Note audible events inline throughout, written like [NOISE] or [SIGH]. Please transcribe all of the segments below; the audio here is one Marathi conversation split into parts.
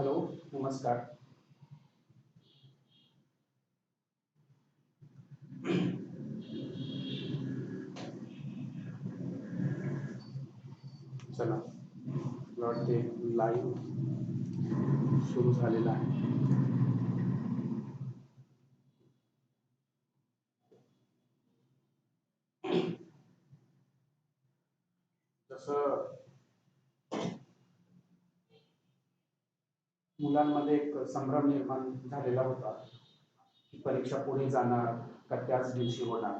हॅलो नमस्कार. चला मला वाटते लाईव्ह सुरू झालेला आहे. जसं मुलांमध्ये एक संभ्रम निर्माण झालेला होता. की परीक्षा पुढे जाणार का त्याच दिवशी होणार?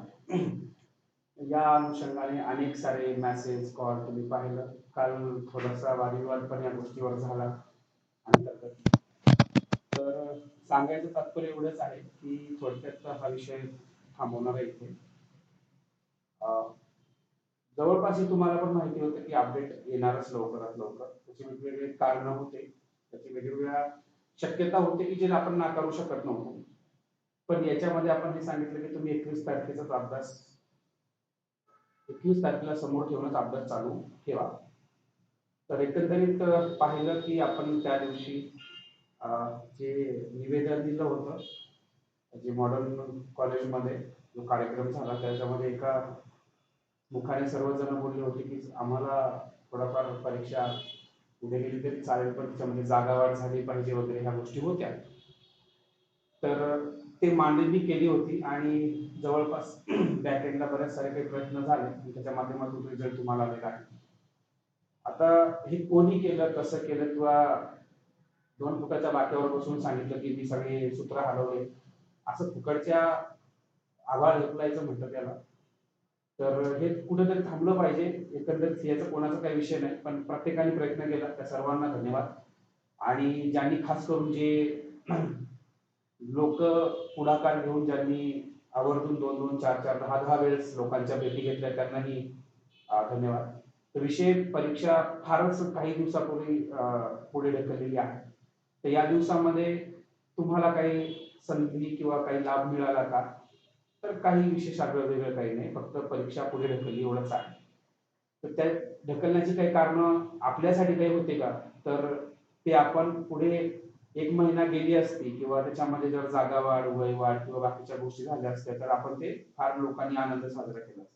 या अनुषंगाने अनेक सारे मेसेज कॉल तुम्ही पाहिलं. काल थोडासा वादविवाद पण या गोष्टीवर झाला. अंतर्गत. तर सांगायचं तात्पर्य एवढंच आहे की थोडक्यात हा विषय थांबवणार आहे इथे. जवळपास तुम्हाला पण माहिती होतं की अपडेट येणारच लवकरात लवकर. त्याचे वेगवेगळे कारण होते. त्याची वेगवेगळ्या शक्यता होते की जे आपण नाकारू शकत नव्हतो. पण याच्यामध्ये आपण हे सांगितलं की तुम्ही एकवीस तारखेचाच अभ्यास एकवीस तारखेला समोर ठेवूनच अभ्यास चालू ठेवा. तर एकंदरीत पाहिलं की आपण त्या दिवशी जे निवेदन दिलं होतं जे मॉडर्न कॉलेजमध्ये जो कार्यक्रम झाला त्याच्यामध्ये एका मुखाने सर्वजण बोलले होते की आम्हाला थोडाफार परीक्षा उद्या गेली तरी चालेल पण त्याच्यामध्ये जागावाढ झाली पाहिजे वगैरे ह्या गोष्टी होत्या. तर ते मांडणी केली होती आणि जवळपास बॅक एंडला बरेच सारे काही प्रयत्न झाले. आणि त्याच्या माध्यमातून रिझल्ट तुम्हाला आलेला आहे आता हे कोणी केलं कसं केलं किंवा दोन फुटाच्या बाक्यावर बसून सांगितलं की मी सगळे सूत्र हलवले असं फुकटच्या आभाळ हेपलायचं म्हणतं त्याला. तर हे कुठेतरी थांबलं पाहिजे. एकंदरीत याचा कोणाचा काही विषय नाही. पण प्रत्येकाने प्रयत्न केला. त्या सर्वांना धन्यवाद. आणि ज्यांनी खास करून जे [CLEARS THROAT] लोक पुढाकार घेऊन ज्यांनी आवर्जून दोन दोन चार चार दहा दहा वेळेस लोकांच्या भेटी घेतल्या त्यांनाही धन्यवाद. तर विषय परीक्षा फारच काही दिवसापूर्वी पुढे ढकललेली आहे. तर या दिवसामध्ये तुम्हाला काही संधी किंवा काही लाभ मिळाला का? तर काही विशेष आगळं वेगळं काही नाही फक्त परीक्षा पुढे ढकलली एवढंच आहे. तर त्या ढकलण्याची काही कारणं आपल्यासाठी काही होते का? तर ते आपण पुढे एक महिना गेली असती किंवा त्याच्यामध्ये जर जागा वाढ वय वाढ किंवा बाकीच्या गोष्टी झाल्या असत्या तर आपण ते फार लोकांनी आनंद साजरा केला असता.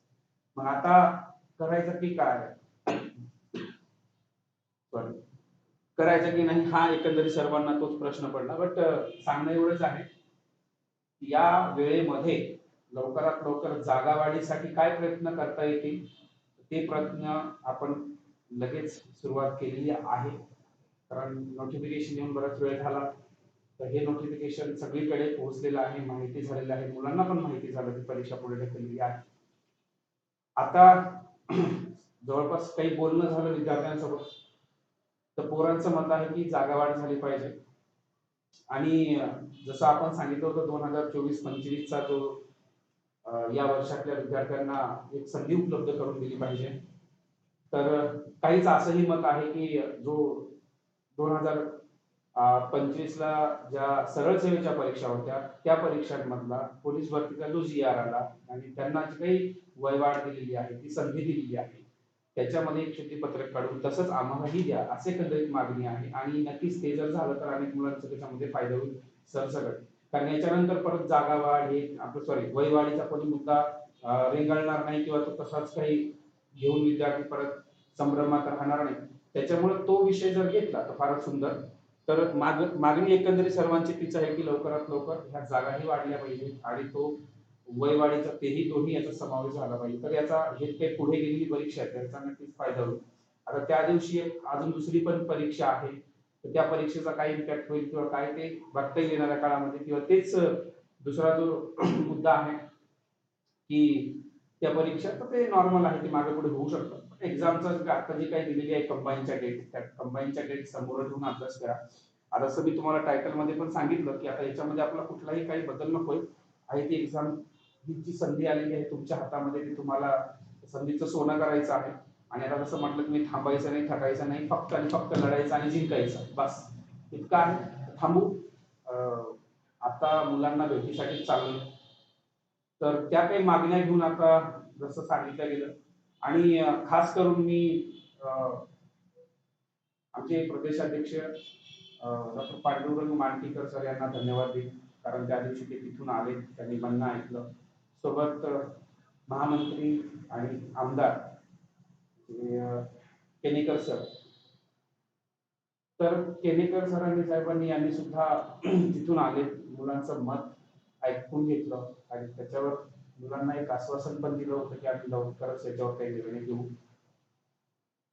मग आता करायचं की काय? पण करायचं की नाही हा एकंदरीत सर्वांना तोच प्रश्न पडला बट सांगणं एवढंच आहे. या वेळेमध्ये लवकरात लवकर जागावाढीसाठी काय प्रयत्न करता येतील? ते प्रयत्न आपण लगेच सुरुवात केलेली आहे. कारण नोटिफिकेशन येऊन बराच वेळ झाला. तर हे नोटिफिकेशन सगळीकडे पोहोचलेलं आहे. माहिती झालेलं आहे. मुलांना पण माहिती झालं की परीक्षा पुढे ढकललेली आहे. आता [CLEARS THROAT] जवळपास काही बोलणं झालं विद्यार्थ्यांसोबत. तर पोरांचं मत आहे की जागावाढ झाली पाहिजे. आणि जसं आपण सांगितलं होतं दोन हजार चोवीस पंचवीसचा जो या वर्षातल्या विद्यार्थ्यांना एक संधी उपलब्ध करून दिली पाहिजे. तर काहीच असंही मत आहे की जो दोन हजार पंचवीस ला ज्या सरळ सेवेच्या परीक्षा होत्या त्या परीक्षांमधला पोलीस भरतीचा जो जी आर आला आणि त्यांना जी काही वयवाढ दिलेली आहे ती संधी दिलेली आहे त्याच्यामध्ये एक शुद्धीपत्रक काढून तसंच आम्हालाही द्या असे एकंदरीत मागणी आहे. आणि नक्कीच ते जर झालं तर अनेक मुलांचा त्याच्यामध्ये फायदा होईल सरसगट कारण याच्यानंतर परत जागा वाढ हे आपलं सॉरी वयवाढीचा कोणी मुद्दा रेंगाळणार नाही किंवा तो तसाच काही घेऊन विद्यार्थी परत संभ्रमात राहणार नाही. त्याच्यामुळे तो विषय जर घेतला तर फारच सुंदर. तर माग मागणी एकंदरीत सर्वांची तीच आहे की लवकरात लवकर ह्या जागाही वाढल्या पाहिजे आणि तो वयवाढीचा तेही दोन्ही याचा समावेश झाला पाहिजे. तर याचा हे काही पुढे गेलेली परीक्षा आहे त्याचा नक्कीच फायदा होईल. आता त्या दिवशी एक अजून दुसरी पण परीक्षा आहे. तर त्या परीक्षेचा काय इम्पॅक्ट होईल किंवा काय ते बघता येईल येणाऱ्या काळामध्ये. किंवा तेच दुसरा जो [CLEARS THROAT] मुद्दा आहे की त्या परीक्षा तर ते नॉर्मल आहे ते मागे पुढे होऊ शकतं पण एक्झामचं आता जी काही दिलेली आहे कंबाईनच्या डेट त्या कंबाईनच्या डेट समोर ठेवून अभ्यास करा. आता जसं मी तुम्हाला टायटलमध्ये पण सांगितलं की आता याच्यामध्ये आपला कुठलाही काही बदल नकोय. आहे ती एक्झाम जी संधी आलेली आहे तुमच्या हातामध्ये ती तुम्हाला संधीचं सोनं करायचं आहे. आणि आता जसं म्हटलं की मी थांबायचं नाही थकायचं नाही फक्त आणि फक्त लढायचं आणि जिंकायचं बस. इतकं आहे. थांबू. अं, आता मुलांना भेटीसाठी चालू. तर त्या काही मागण्या घेऊन आता जसं सांगितलं गेलं. आणि खास करून मी अं, आमचे प्रदेशाध्यक्ष डॉक्टर पांडुरंग मांडकीकर सर यांना धन्यवाद देईन. कारण त्या दिवशी ते तिथून आले त्यांनी म्हणणं ऐकलं. सोबत महामंत्री आणि आमदार केनेकर सर. तर केनेकर सरांनी साहेबांनी यांनी सुद्धा तिथून आले मुलांचं मत ऐकून घेतलं आणि त्याच्यावर मुलांना एक आश्वासन पण दिलं होतं की आम्ही लवकरच याच्यावर काही निर्णय घेऊ.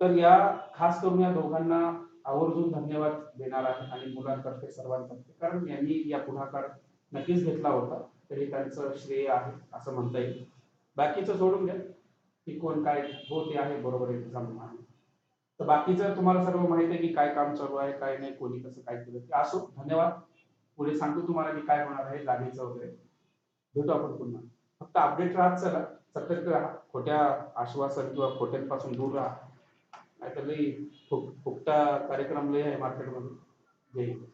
तर या खास करून या दोघांना आवर्जून धन्यवाद देणार आहे आणि मुलांतर्फे सर्वांतर्फे. कारण यांनी या पुढाकार नक्कीच घेतला होता तरी त्यांचं श्रेय आहे असं म्हणता येईल. बाकीचं सोडून द्या. की कोण काय हो ते आहे बरोबर एक्झाम आहे. तर बाकीचं तुम्हाला सर्व माहिती आहे की काय काम चालू आहे काय नाही कोणी कसं काय केलं ते असो. धन्यवाद. पुढे सांगतो तुम्हाला की काय होणार आहे जागेचं वगैरे. भेटू आपण पुन्हा. फक्त अपडेट राहत चला. सतर्क राहा. खोट्या आश्वासन किंवा खोट्यांपासून दूर राहा. नाहीतर लई फुक फुकटा कार्यक्रम लय आहे मार्केटमध्ये जय हिंद.